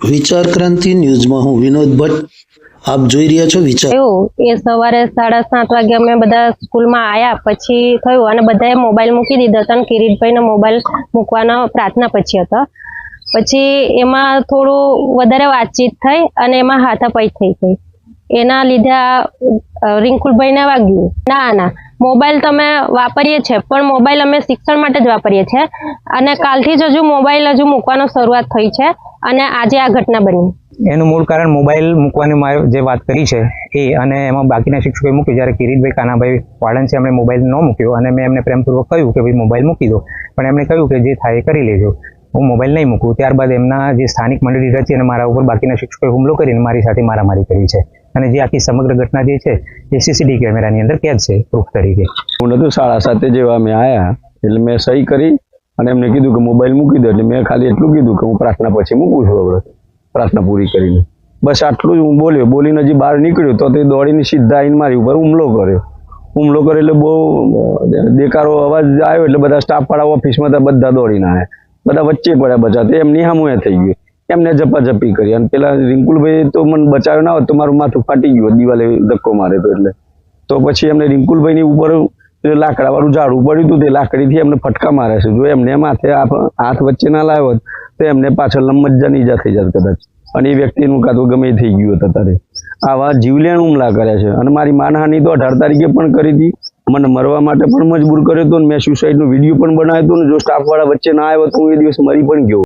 વિચાર ક્રાંતિ ન્યૂઝમાં હું વિનોદ ભટ્ટ. આપ જોઈ રહ્યા છો વિચાર એવું, એ સવારે સાડા સાત વાગે અમે બધા સ્કૂલમાં આયા, પછી થયું અને બધાએ મોબાઈલ મૂકી દીધો હતો અને કિરીટભાઈનો મોબાઈલ મૂકવાનો પ્રાર્થના પછી હતો. પછી એમાં થોડું વધારે વાતચીત થઈ અને એમાં હાથાપાઈ થઈ ગઈ. એના લીધે રિંકુલભાઈને વાગ્યું. ના ના, મોબાઈલ તમે વાપરીએ છે પણ મોબાઈલ અમે શિક્ષણ માટે જ વાપરીએ છીએ. અને કાલથી જ હજુ મોબાઈલ હજુ મૂકવાનો શરૂઆત થઈ છે. અને આજે આ ઘટના બની. એનું મૂળ કારણ મોબાઈલ મૂકવાની મારે જે વાત કરી છે એ અને એમાં બાકીના શિક્ષકોએ મૂક્યું. જ્યારે કિરીટભાઈ કાનાભાઈ વાળન છે એમણે મોબાઈલ ન મૂક્યો અને મેં એમને પ્રેમપૂર્વક કહ્યું કે ભાઈ મોબાઈલ મૂકી દો. પણ એમણે કહ્યું કે જે થાય એ કરી લેજો. હું મોબાઈલ નહીં મૂકું. ત્યારબાદ એમના જે સ્થાનિક મંડળી રચી અને મારા ઉપર બાકીના શિક્ષકોએ હુમલો કરીને મારી સાથે મારામારી કરી છે. અને જે આખી સમગ્ર ઘટના જે છે એ સીસીટીવી કેમેરાની અંદર કેદ છે પ્રૂફ તરીકે. હું નતું સાડા સાતે જેવા અમે આવ્યા એટલે મેં સહી કરી. અને એમને કીધું કે મોબાઈલ મૂકી દો, એટલે મેં ખાલી એટલું કીધું કે હું પ્રાર્થના પછી મૂકું છું હવે. પ્રાર્થના પૂરી કરીને. બસ આટલું જ હું બોલ્યો. બોલીને હજી બહાર નીકળ્યો તો તે દોડીને સીધા આવીને મારી ઉપર હુમલો કર્યો. હુમલો કર્યો એટલે બહુ દેકારો અવાજ આવ્યો એટલે બધા સ્ટાફવાળા ઓફિસમાં તો બધા દોડીને આવ્યા બધા વચ્ચે પડ્યા બચા. તે એમની સામું એ થઈ ગયું. એમને ઝપાઝપી કરી. અને પેલા રિંકુલભાઈ તો મને બચાવ્યો ના હોત તો મારું માથું ફાટી ગયું દિવાલે ધક્કો મારે તો એટલે. તો પછી એમને રિંકુલભાઈની ઉપર લાકડા વાળું ઝાડું પડ્યું હતું, તે લાકડીથી એમને ફટકા મારે છે. જો એમને માથે હાથ વચ્ચે ના લાવ્યો હોત, તો એમને પાછળ લંબજ્જાની ઈજા થઈ જાત કદાચ. અને એ વ્યક્તિનું કાં તો ગમે થઈ ગયું હતું અત્યારે. આવા જીવલેણ હુમલા કર્યા છે. અને મારી માનહાની તો અઢાર તારીખે પણ કરી હતી. મને મરવા માટે પણ મજબૂર કર્યો હતો અને મેં સુસાઇડનો વીડિયો પણ બનાવ્યો હતો ને જો સ્ટાફવાળા વચ્ચે ના આવ્યો તો હું એ દિવસ મરી પણ ગયો.